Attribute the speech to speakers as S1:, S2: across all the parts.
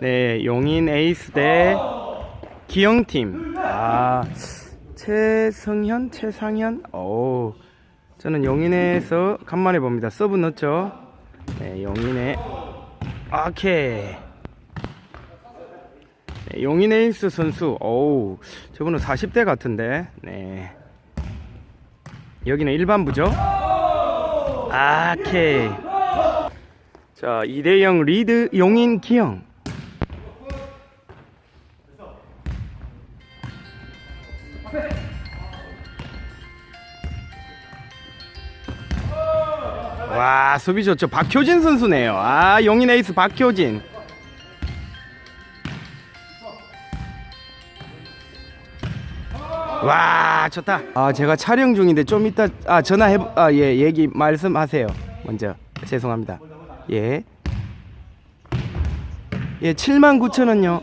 S1: 네, 용인 에이스 대 기영팀. 아, 최성현, 최상현. 오, 저는 용인에서 간만에 봅니다. 서브 넣었죠. 네, 용인의 오케이. 네, 용인 에이스 선수. 오, 저분은 40대 같은데. 네. 여기는 일반부죠. 오케이. 자, 2대0 리드 용인 기영. 와, 수비 좋죠. 박효진 선수네요. 아, 용인 에이스 박효진. 와, 좋다. 아, 제가 촬영 중인데 좀 이따 아, 전화해 아, 예, 얘기 말씀하세요. 먼저. 죄송합니다. 예. 예, 7만 9천 원요.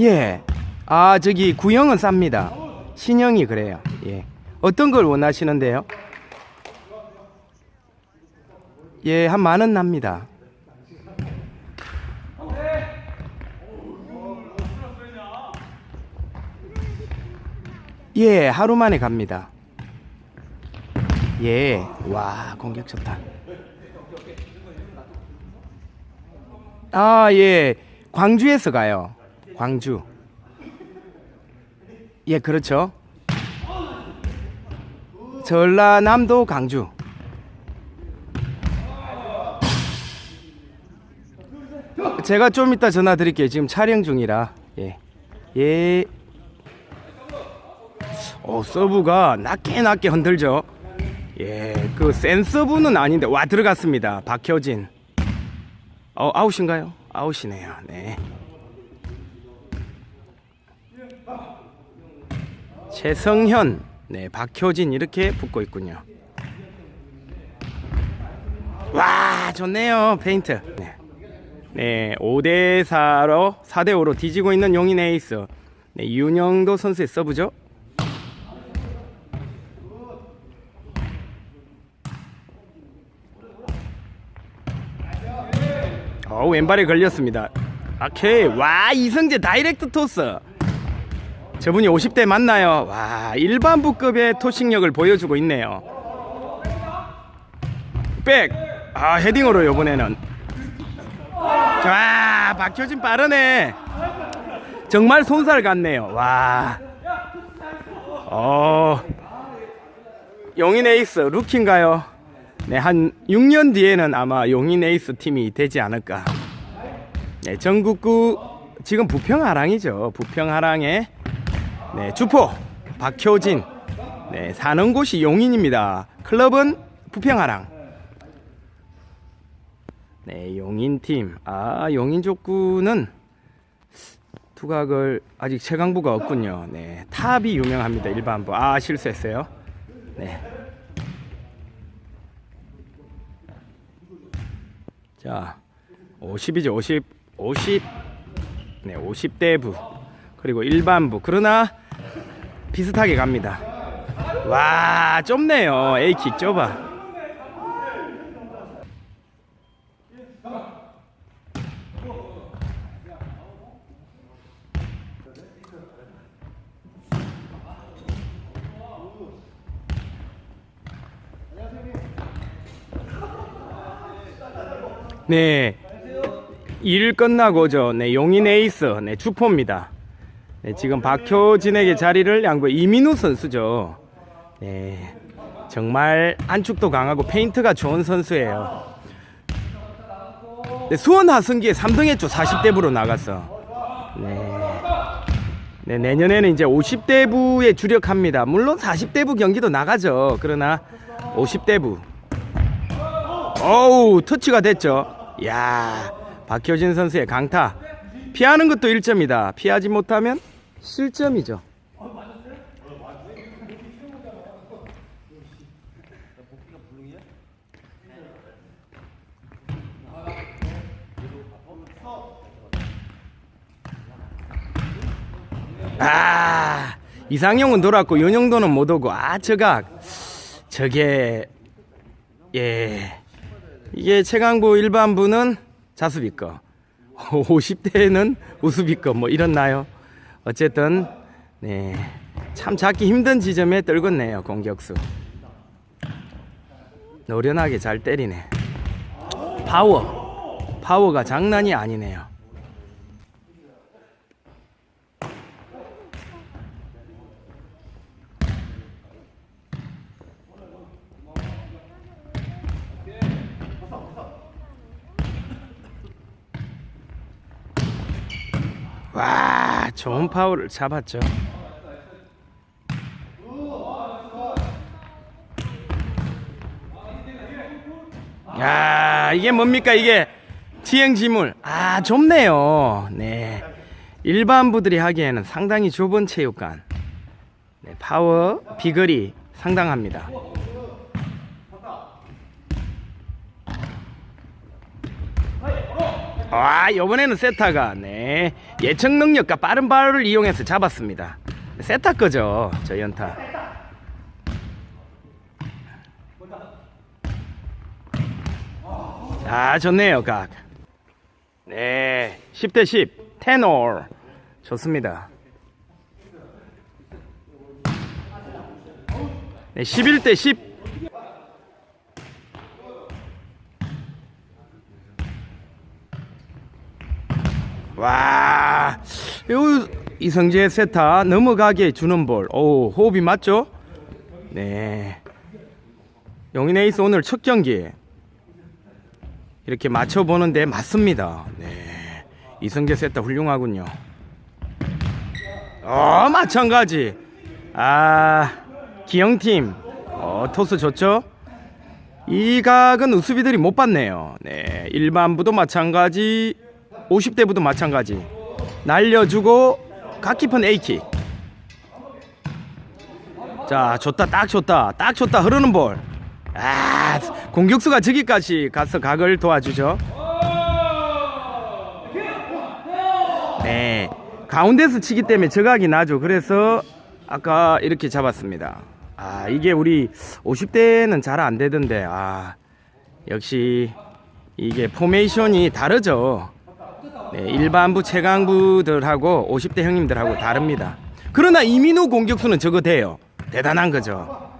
S1: 예. 아, 저기 구형은 쌉니다. 신형이 그래요. 예. 어떤 걸 원하시는데요? 예, 한 만원 납니다. 예, 하루 만에 갑니다. 예, 와, 공격 좋다. 아, 예, 광주에서 가요. 광주. 예, 그렇죠. 전라남도 강주. 제가 좀 이따 전화 드릴게요. 지금 촬영 중이라. 예. 예. 어, 서브가 낮게 낮게 흔들죠. 예, 그 센 서브는 아닌데 와 들어갔습니다. 박효진. 어, 아웃인가요? 아웃이네요. 네. 최성현, 네, 박효진 이렇게 붙고 있군요. 와, 좋네요. 페인트. 네. 네, 5대 4로 4대 5로 뒤지고 있는 용인 에이스. 네, 윤영도 선수의 서브죠. 어, 왼발에 걸렸습니다. 오케이. 와, 이성재 다이렉트 토스. 저분이 50대 맞나요? 와, 일반부급의 토식력을 보여주고 있네요. 백. 아, 헤딩으로 이번에는. 와, 박효진 빠르네. 정말 손살 같네요. 와. 어. 용인 에이스 루키인가요? 네, 한 6년 뒤에는 아마 용인 에이스 팀이 되지 않을까. 네, 전국구 지금 부평하랑이죠. 부평하랑의 네, 주포 박효진. 네, 사는 곳이 용인입니다. 클럽은 부평하랑. 네, 용인 팀. 아, 용인 족구는 투각을 아직 최강부가 없군요. 네, 탑이 유명합니다. 일반부. 아, 실수했어요. 네. 자, 50이죠. 50, 50, 네, 50대부 그리고 일반부. 그러나 비슷하게 갑니다. 와, 좁네요. A킥 좁아. 네. 일 끝나고죠. 네, 용인 에이스, 네, 주포입니다. 네, 지금 박효진에게 자리를 양보 이민우 선수죠. 네. 정말 안축도 강하고 페인트가 좋은 선수예요. 네, 수원 하승기에 3등 했죠. 40대부로 나갔어. 네. 네, 내년에는 이제 50대부에 주력합니다. 물론 40대부 경기도 나가죠. 그러나 50대부 어우 터치가 됐죠 야 박효진 선수의 강타. 피하는 것도 1점이다. 피하지 못하면 실점이죠. 아 이상형은 돌았고 윤영도는 못 오고 아 저각. 저게 예 이게 최강부 일반부는 자수비 거 50대는 우수비 거뭐 이렇나요? 어쨌든 네. 참 잡기 힘든 지점에 떨궜네요 공격수 노련하게 잘 때리네 파워 파워가 장난이 아니네요 와 좋은 파워를 잡았죠. 야 이게 뭡니까 이게? 지행지물. 아 좁네요. 네. 일반 부들이 하기에는 상당히 좁은 체육관. 네, 파워 비거리 상당합니다 와 이번에는 세타가 네. 예측 능력과 빠른 발을 이용해서 잡았습니다. 세타 거죠 저 연타. 아 좋네요 각. 네 10대 10 테놀 좋습니다. 네 11대 10 와, 요 이성재 세타 넘어가게 주는 볼. 오, 호흡이 맞죠? 네. 용인 에이스 오늘 첫 경기 이렇게 맞춰보는데 맞습니다. 네. 이성재 세타 훌륭하군요. 어, 마찬가지. 아, 기영팀. 어, 토스 좋죠? 이 각은 우수비들이 못 봤네요. 네. 일반부도 마찬가지, 50대부도 마찬가지. 날려주고, 각 깊은 A킥. 자, 좋다, 딱 좋다, 딱 좋다, 흐르는 볼. 아, 공격수가 저기까지 가서 각을 도와주죠. 네. 가운데서 치기 때문에 저각이 나죠. 그래서 아까 이렇게 잡았습니다. 아, 이게 우리 50대는 잘 안 되던데. 아, 역시 이게 포메이션이 다르죠. 네, 일반부 최강부들하고 50대 형님들하고 다릅니다. 그러나 이민호 공격수는 저거 돼요. 대단한 거죠.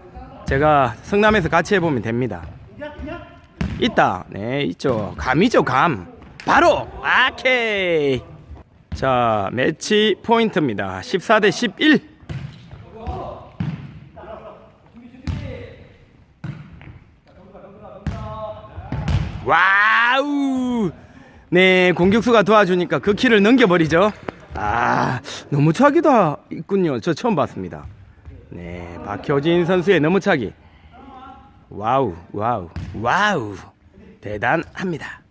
S1: 제가 성남에서 같이 해보면 됩니다. 있다. 네, 있죠. 감이죠, 감. 바로, 아케이. 자, 매치 포인트입니다. 14대 11. 와우! 네, 공격수가 도와주니까 그 키를 넘겨버리죠. 아, 너무 차기도 있군요. 저 처음 봤습니다. 네, 박효진 선수의 너무차기. 와우, 와우, 와우. 대단합니다.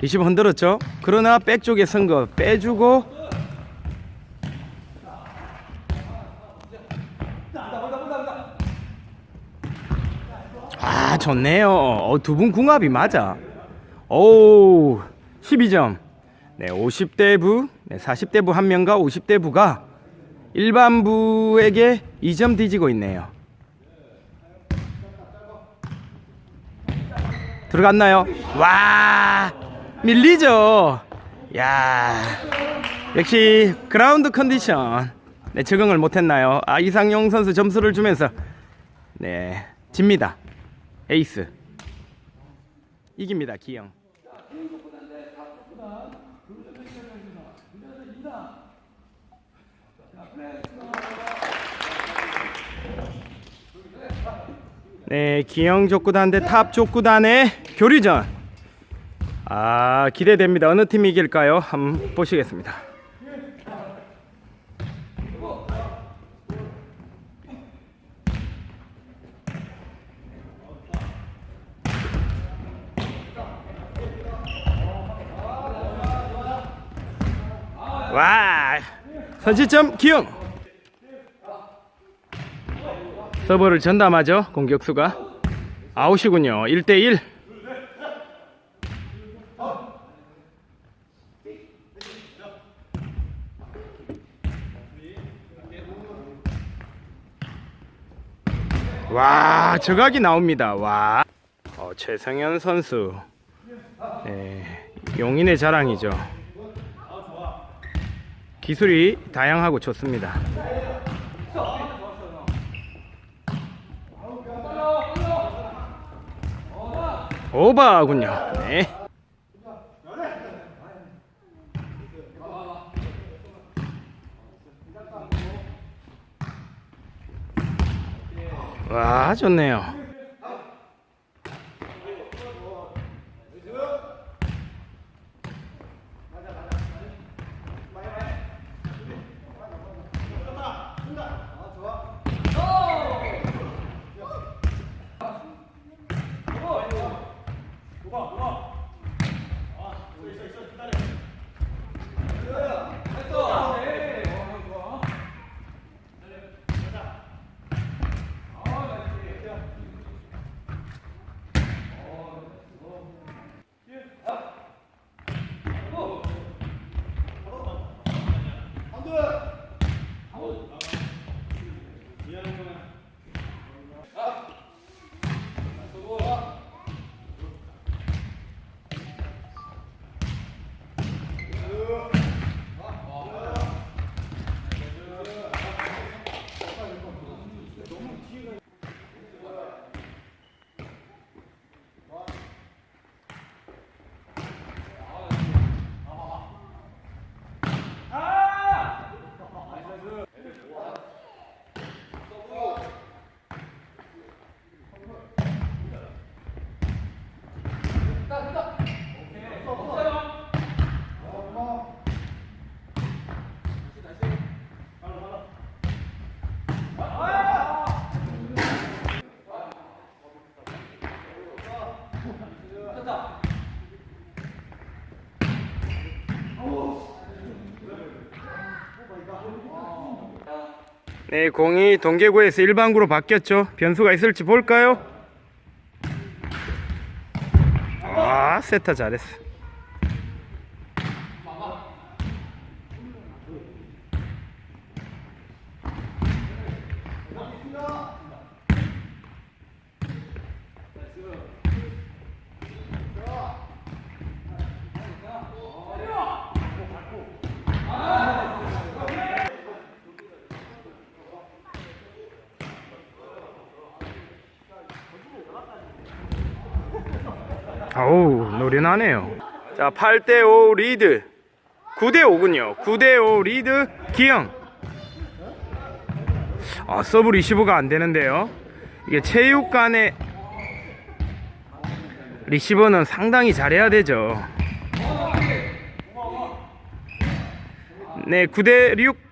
S1: 리시브 흔들었죠? 그러나 백 쪽에 선거 빼주고 아 좋네요 어, 두분 궁합이 맞아 오 12점 네 50대 부 네, 40대 부 한 명과 50대 부가 일반부에게 2점 뒤지고 있네요 들어갔나요? 와 밀리죠. 야 역시 그라운드 컨디션 네, 적응을 못했나요? 아 이상용 선수 점수를 주면서 네 집니다. 에이스 이깁니다. 기영. 네, 기영 족구단 대 탑 족구단의 교류전. 아, 기대됩니다. 어느 팀이 이길까요? 한번 보시겠습니다. 와, 선취점 기영. 서버를 전담하죠 공격수가 아웃이군요 1대1 와 저각이 나옵니다 와 어, 최성현 선수. 네, 용인의 자랑이죠. 기술이 다양하고 좋습니다. 오버군요. 네. 와 좋네요. 네, 공이 동계구에서 일반구로 바뀌었죠. 변수가 있을지 볼까요? 아, 세타 잘했어. 아우, 노련하네요. 자, 8대5 리드. 9대5군요. 9대5 리드, 기영. 아, 서브 리시브가 안 되는데요. 이게 체육관의 리시버는 상당히 잘해야 되죠. 네, 9대6.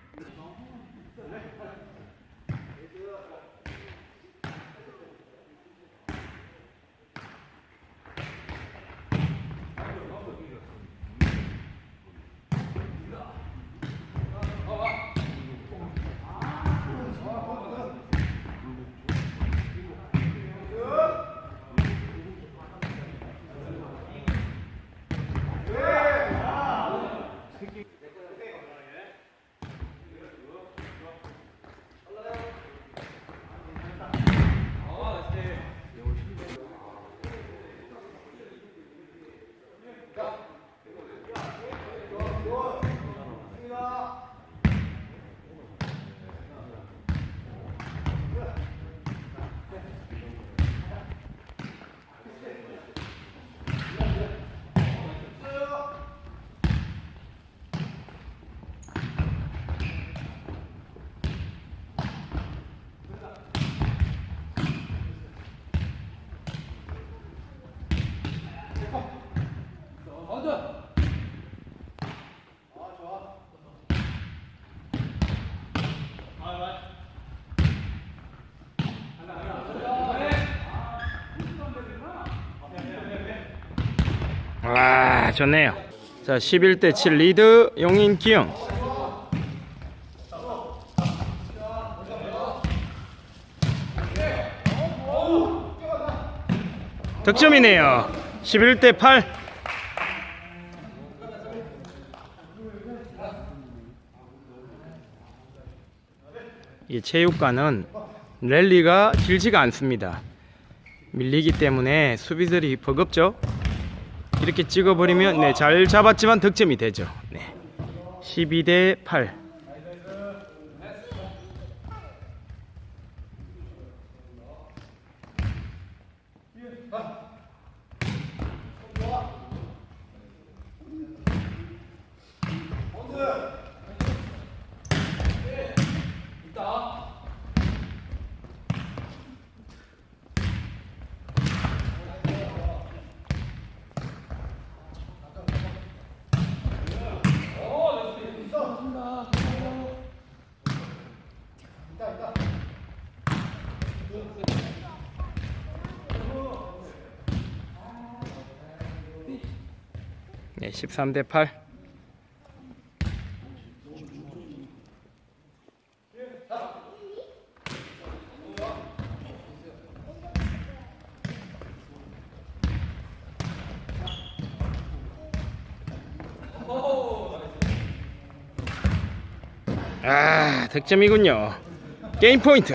S1: 와, 좋네요. 자, 11대 7 리드 용인 기영. 득점이네요. 11대 8. 이 체육관은 랠리가 길지가 않습니다. 밀리기 때문에 수비들이 버겁죠. 이렇게 찍어버리면 네, 잘 잡았지만 득점이 되죠. 네. 12대 8. 13대 8. 아, 득점이군요. 게임 포인트.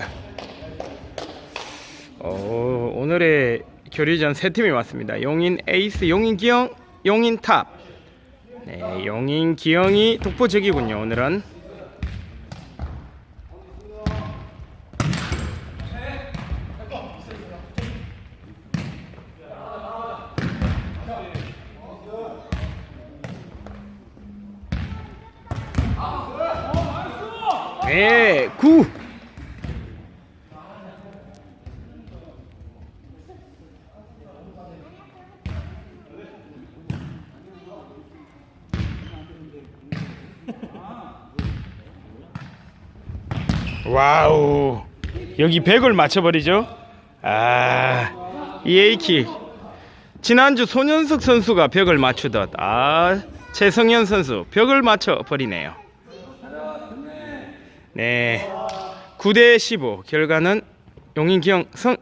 S1: 어, 오늘의 교류전 세 팀이 왔습니다. 용인 에이스, 용인 기영, 용인 탑. 네, 용인 기영이 독보적이군요. 오늘은 네, 9. 와우. 여기 100을 맞춰버리죠. 아, 이 A킥. 지난주 손현석 선수가 벽을 맞추듯, 아, 최성현 선수 벽을 맞춰버리네요. 네. 9대 15. 결과는 용인 기영 성.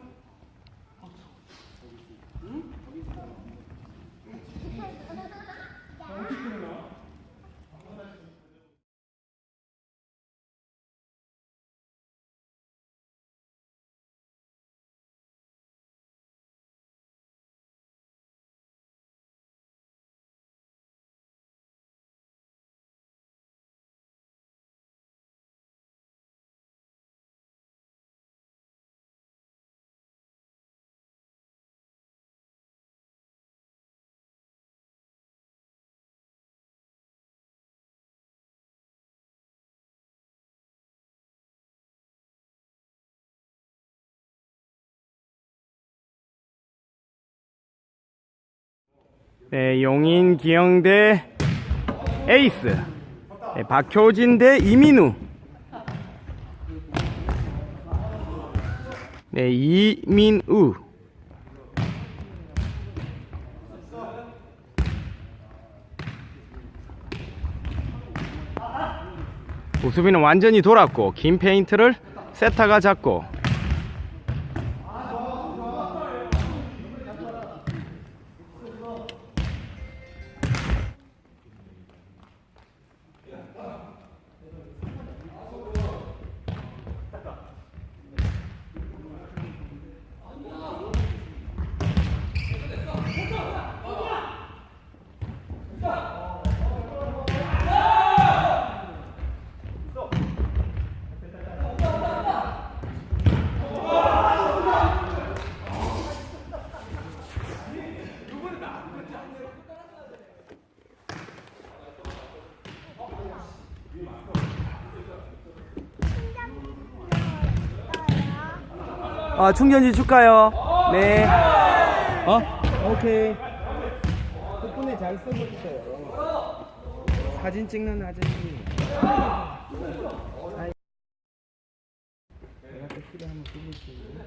S1: 네, 용인 기영 대 에이스. 네, 박효진 대 이민우. 네, 이민우. 우수비는 완전히 돌았고 긴 페인트를 세타가 잡고
S2: 아, 충전지 줄까요? 네. 어? 오케이.
S1: 덕분에 잘 쓰고 있어요. 사진 찍는 아저씨. 내가 또 키를 한번 찍을게요.